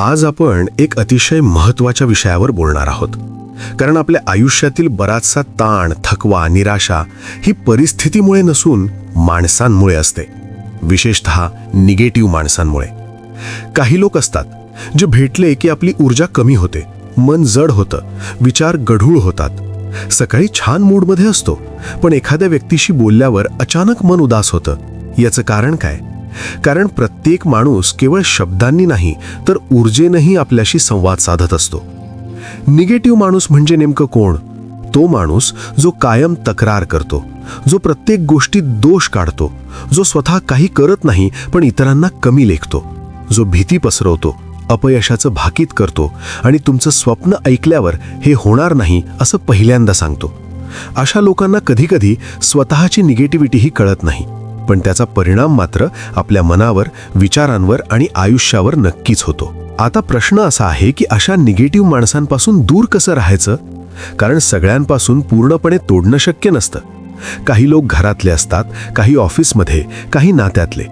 आज आपण एक अतिशय महत्त्वाच्या विषयावर बोलणार आहोत. कारण आपल्या आयुष्यातील बराचसा ताण थकवा निराशा ही परिस्थितीमुळे नसून माणसांमुळे असते. विशेषत निगेटिव्ह माणसांमुळे. काही लोक असतात जे भेटले की आपली ऊर्जा कमी होते मन जड होतं विचार गढूळ होतात. सकाळी छान मूडमध्ये असतो पण एखाद्या व्यक्तीशी बोलल्यावर अचानक मन उदास होतं. याचं कारण काय? कारण प्रत्येक माणूस केवळ शब्दांनी नाही तर ऊर्जेनंही आपल्याशी संवाद साधत असतो. निगेटिव्ह माणूस म्हणजे नेमकं कोण? तो माणूस जो कायम तक्रार करतो जो प्रत्येक गोष्टीत दोष काढतो जो स्वतः काही करत नाही पण इतरांना कमी लेखतो जो भीती पसरवतो अपयशाचं भाकीत करतो आणि तुमचं स्वप्न ऐकल्यावर हे होणार नाही असं पहिल्यांदा सांगतो. अशा लोकांना कधीकधी स्वतःची निगेटिव्हिटीही कळत नाही. पण त्याचा परिणाम मात्र आपल्या मनावर विचारांवर आणि आयुष्यावर नक्कीच होतो. आता प्रश्न असा आहे की अशा निगेटिव्ह माणसांपासून दूर कसं राहायचं? कारण सगळ्यांपासून पूर्णपणे तोडणं शक्य नसतं. काही लोक घरातले असतात काही ऑफिसमध्ये काही नात्यातले.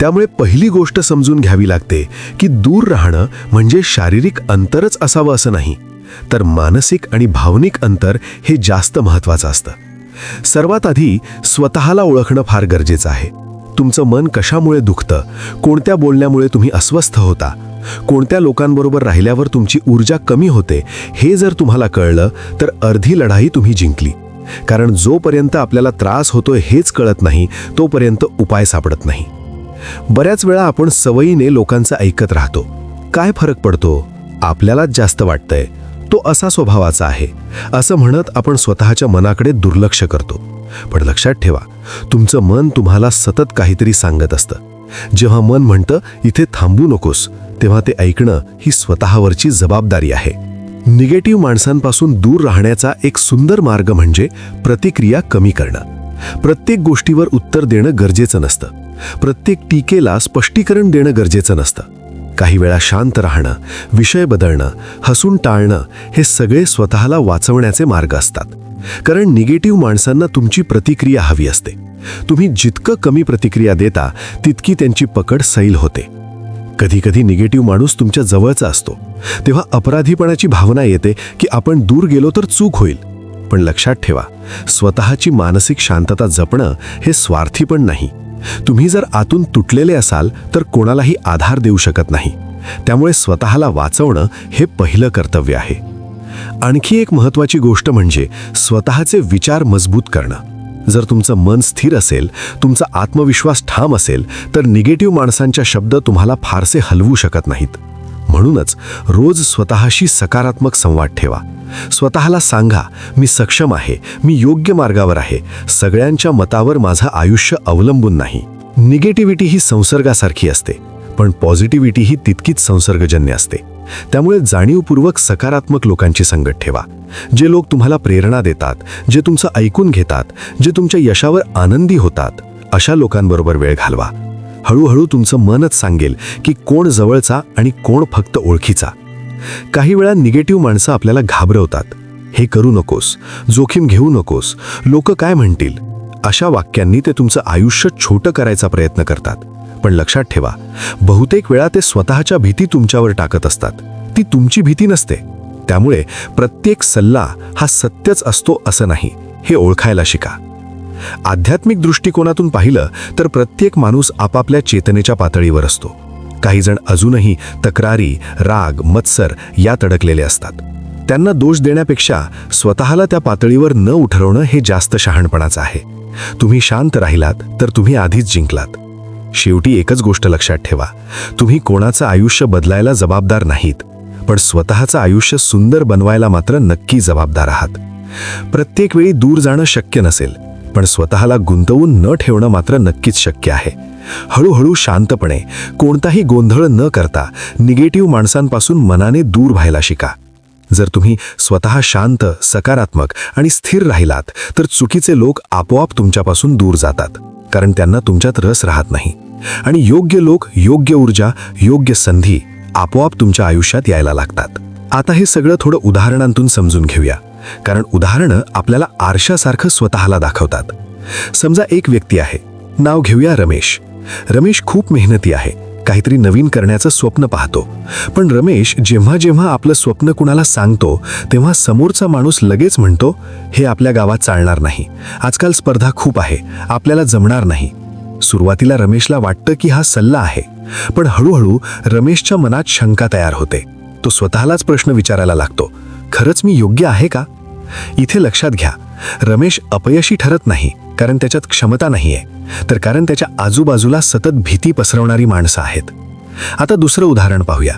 त्यामुळे पहिली गोष्ट समजून घ्यावी लागते की दूर राहणं म्हणजे शारीरिक अंतरच असावं असं नाही. तर मानसिक आणि भावनिक अंतर हे जास्त महत्त्वाचं असतं. सर्वात आधी स्वतःला ओळखणं फार गरजेचं आहे. तुमचं मन कशामुळे दुखतं? कोणत्या बोलण्यामुळे तुम्ही अस्वस्थ होता? कोणत्या लोकांबरोबर राहिल्यावर तुमची ऊर्जा कमी होते? हे जर तुम्हाला कळलं तर अर्धी लढाई तुम्ही जिंकली. कारण जोपर्यंत आपल्याला त्रास होतोय हेच कळत नाही तोपर्यंत उपाय सापडत नाही. बऱ्याच वेळा आपण सवयीने लोकांचं ऐकत राहतो. काय फरक पडतो? आपल्यालाच जास्त वाटतंय. तो असा स्वभावाचा आहे असं म्हणत आपण स्वतःच्या मनाकडे दुर्लक्ष करतो. पण लक्षात ठेवा तुमचं मन तुम्हाला सतत काहीतरी सांगत असतं. जेव्हा मन म्हणतं इथे थांबू नकोस तेव्हा ते ऐकणं ही स्वतःवरची जबाबदारी आहे. निगेटिव्ह माणसांपासून दूर राहण्याचा एक सुंदर मार्ग म्हणजे प्रतिक्रिया कमी करणं. प्रत्येक गोष्टीवर उत्तर देणं गरजेचं नसतं. प्रत्येक टीकेला स्पष्टीकरण देणं गरजेचं नसतं. काही वेळा शांत राहणं विषय बदलणं हसून टाळणं हे सगळे स्वतःला वाचवण्याचे मार्ग असतात. कारण निगेटिव्ह माणसांना तुमची प्रतिक्रिया हवी असते. तुम्ही जितकं कमी प्रतिक्रिया देता तितकी त्यांची पकड सैल होते. कधीकधी निगेटिव्ह माणूस तुमच्या जवळचा असतो. तेव्हा अपराधीपणाची भावना येते की आपण दूर गेलो तर चूक होईल. पण लक्षात ठेवा स्वतःची मानसिक शांतता जपणं हे स्वार्थी पण नाही. तुम्ही जर आतून तुटलेले असाल तर कोणालाही आधार देऊ शकत नाही. त्यामुळे स्वतःला वाचवणं हे पहिलं कर्तव्य आहे. आणखी एक महत्त्वाची गोष्ट म्हणजे स्वतःचे विचार मजबूत करणं. जर तुमचं मन स्थिर असेल तुमचा आत्मविश्वास ठाम असेल तर निगेटिव्ह माणसांच्या शब्द तुम्हाला फारसे हलवू शकत नाहीत. म्हणूनच रोज स्वतःशी सकारात्मक संवाद ठेवा. स्वतःला सांगा मी सक्षम आहे मी योग्य मार्गावर आहे. सगळ्यांच्या मतावर माझं आयुष्य अवलंबून नाही. निगेटिव्हिटी ही संसर्गासारखी असते पण पॉझिटिव्हिटी ही तितकीच संसर्गजन्य असते. त्यामुळे जाणीवपूर्वक सकारात्मक लोकांची संगत ठेवा. जे लोक तुम्हाला प्रेरणा देतात जे तुमचं ऐकून घेतात जे तुमच्या यशावर आनंदी होतात अशा लोकांबरोबर वेळ घालवा. हळूहळू तुमचं मनच सांगेल की कोण जवळचा आणि कोण फक्त ओळखीचा. काही वेळा निगेटिव्ह माणसं आपल्याला घाबरवतात. हे करू नकोस जोखीम घेऊ नकोस लोक काय म्हणतील? अशा वाक्यांनी ते तुमचं आयुष्य छोटं करायचा प्रयत्न करतात. पण लक्षात ठेवा बहुतेक वेळा ते स्वतःच्या भीती तुमच्यावर टाकत असतात. ती तुमची भीती नसते. त्यामुळे प्रत्येक सल्ला हा सत्यच असतो असं नाही. हे ओळखायला शिका. आध्यात्मिक दृष्टिकोनातून पाहिलं तर प्रत्येक माणूस आपापल्या चेतनेच्या पातळीवर असतो. काहीजण अजूनही तक्रारी राग मत्सर यात अडकलेले असतात. त्यांना दोष देण्यापेक्षा स्वतःला त्या पातळीवर न उठरवणं हे जास्त शहाणपणाचं आहे. तुम्ही शांत राहिलात तर तुम्ही आधीच जिंकलात. शेवटी एकच गोष्ट लक्षात ठेवा. तुम्ही कोणाचं आयुष्य बदलायला जबाबदार नाहीत पण स्वतःचं आयुष्य सुंदर बनवायला मात्र नक्की जबाबदार आहात. प्रत्येक वेळी दूर जाणं शक्य नसेल पण स्वतःला गुंतवून न ठेवणं मात्र नक्कीच शक्य आहे. हळूहळू शांतपणे कोणताही गोंधळ न करता निगेटिव्ह माणसांपासून मनाने दूर व्हायला शिका. जर तुम्ही स्वतः शांत सकारात्मक आणि स्थिर राहिलात तर चुकीचे लोक आपोआप तुमच्यापासून दूर जातात कारण त्यांना तुमच्यात रस राहत नाही. आणि योग्य लोक योग्य ऊर्जा योग्य संधी आपोआप तुमच्या आयुष्यात यायला लागतात. आता हे सगळं थोडं उदाहरणांतून समजून घेऊया. कारण उदाहरणं आपल्याला आरशासारखं स्वतःला दाखवतात. समजा एक व्यक्ती आहे. नाव घेऊया रमेश. रमेश खूप मेहनती आहे. काहीतरी नवीन करण्याचं स्वप्न पाहतो. पण रमेश जेव्हा जेव्हा आपलं स्वप्न कुणाला सांगतो तेव्हा समोरचा माणूस लगेच म्हणतो हे आपल्या गावात चालणार नाही. आजकाल स्पर्धा खूप आहे. आपल्याला जमणार नाही. सुरुवातीला रमेशला वाटतं की हा सल्ला आहे. पण हळूहळू रमेशच्या मनात शंका तयार होते. तो स्वतःलाच प्रश्न विचारायला लागतो. खरंच मी योग्य आहे का? इथे लक्षात घ्या. रमेश अपयशी ठरत नाही कारण त्याच्यात क्षमता नाहीये. तर कारण त्याच्या आजूबाजूला सतत भीती पसरवणारी माणसं आहेत. आता दुसरं उदाहरण पाहूया.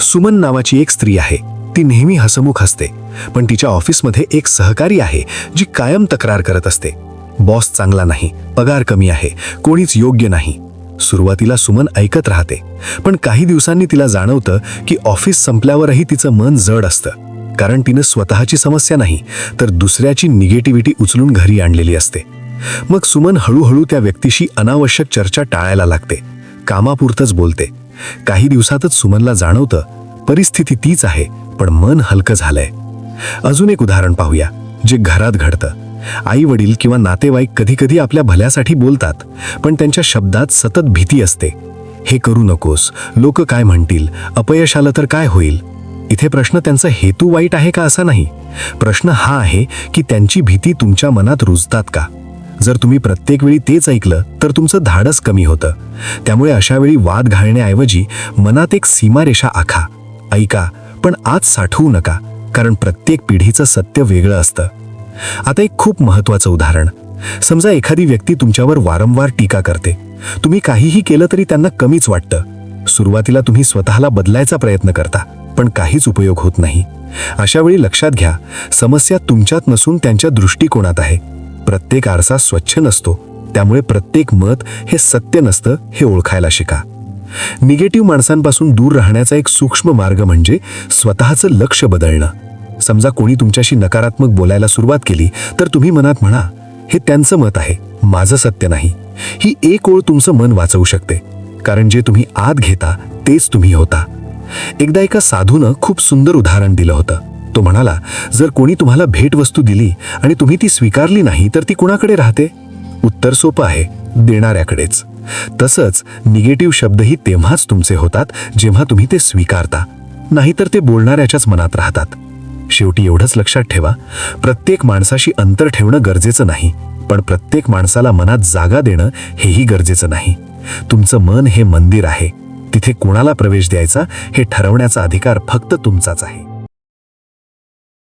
सुमन नावाची एक स्त्री आहे. ती नेहमी हसमुख असते पण तिच्या ऑफिसमध्ये एक सहकारी आहे जी कायम तक्रार करत असते. बॉस चांगला नाही पगार कमी आहे कोणीच योग्य नाही. सुरुवातीला सुमन ऐकत राहते पण काही दिवसांनी तिला जाणवतं की ऑफिस संपल्यावरही तिचं मन जड असतं. कारण तिनं स्वतःची समस्या नाही तर दुसऱ्याची निगेटिव्हिटी उचलून घरी आणलेली असते. मग सुमन हळूहळू त्या व्यक्तीशी अनावश्यक चर्चा टाळायला लागते. कामापुरतंच बोलते. काही दिवसातच सुमनला जाणवतं परिस्थिती तीच आहे पण मन हलकं झालंय. अजून एक उदाहरण पाहूया जे घरात घडतं. आई वडील किंवा नातेवाईक कधी कधी आपल्या भल्यासाठी बोलतात पण त्यांच्या शब्दात सतत भीती असते. हे करू नकोस लोक काय म्हणतील अपयश आलं तर काय होईल? इथे प्रश्न त्यांचा हेतू वाईट आहे का असा नाही? प्रश्न हा आहे की त्यांची भीती तुमच्या मनात रुजतात का? जर तुम्ही प्रत्येक वेळी तेच ऐकलं तर तुमचं धाडस कमी होतं. त्यामुळे अशा वेळी वाद घालण्याऐवजी मनात एक सीमारेषा आखा. ऐका पण आज साठवू नका कारण प्रत्येक पिढीचं सत्य वेगळं असतं. आता एक खूप महत्वाचं उदाहरण. समजा एखादी व्यक्ती तुमच्यावर वारंवार टीका करते. तुम्ही काहीही केलं तरी त्यांना कमीच वाटतं. सुरुवातीला तुम्ही स्वतःला बदलायचा प्रयत्न करता पण काहीच उपयोग होत नाही. अशा वेळी लक्षात घ्या समस्या तुमच्यात नसून त्यांच्या दृष्टिकोनात आहे. प्रत्येक आरसा स्वच्छ नसतो त्यामुळे प्रत्येक मत हे सत्य नसतं हे ओळखायला शिका. निगेटिव्ह माणसांपासून दूर राहण्याचा एक सूक्ष्म मार्ग म्हणजे स्वतःचं लक्ष बदलणं. समजा कोणी तुमच्याशी नकारात्मक बोलायला सुरुवात केली तर तुम्ही मनात म्हणा हे त्यांचं मत आहे माझं सत्य नाही. ही एक ओळ तुमचं मन वाचवू शकते. कारण जे तुम्ही आत घेता तेच तुम्ही होता. एकदा एका साधूनं खूप सुंदर उदाहरण दिलं होतं. तो म्हणाला जर कोणी तुम्हाला भेटवस्तू दिली आणि तुम्ही ती स्वीकारली नाही तर ती कुणाकडे राहते? उत्तर सोपं आहे देणाऱ्याकडेच. तसंच निगेटिव्ह शब्दही तेव्हाच तुमचे होतात जेव्हा तुम्ही ते स्वीकारता. नाहीतर ते बोलणाऱ्याच्याच मनात राहतात. शेवटी एवढंच लक्षात ठेवा प्रत्येक माणसाशी अंतर ठेवणं गरजेचं नाही पण प्रत्येक माणसाला मनात जागा देणं हेही गरजेचं नाही. तुमचं मन हे मंदिर आहे. तिथे कोणाला प्रवेश द्यायचा हे ठरवण्याचा अधिकार फक्त तुमचाच आहे.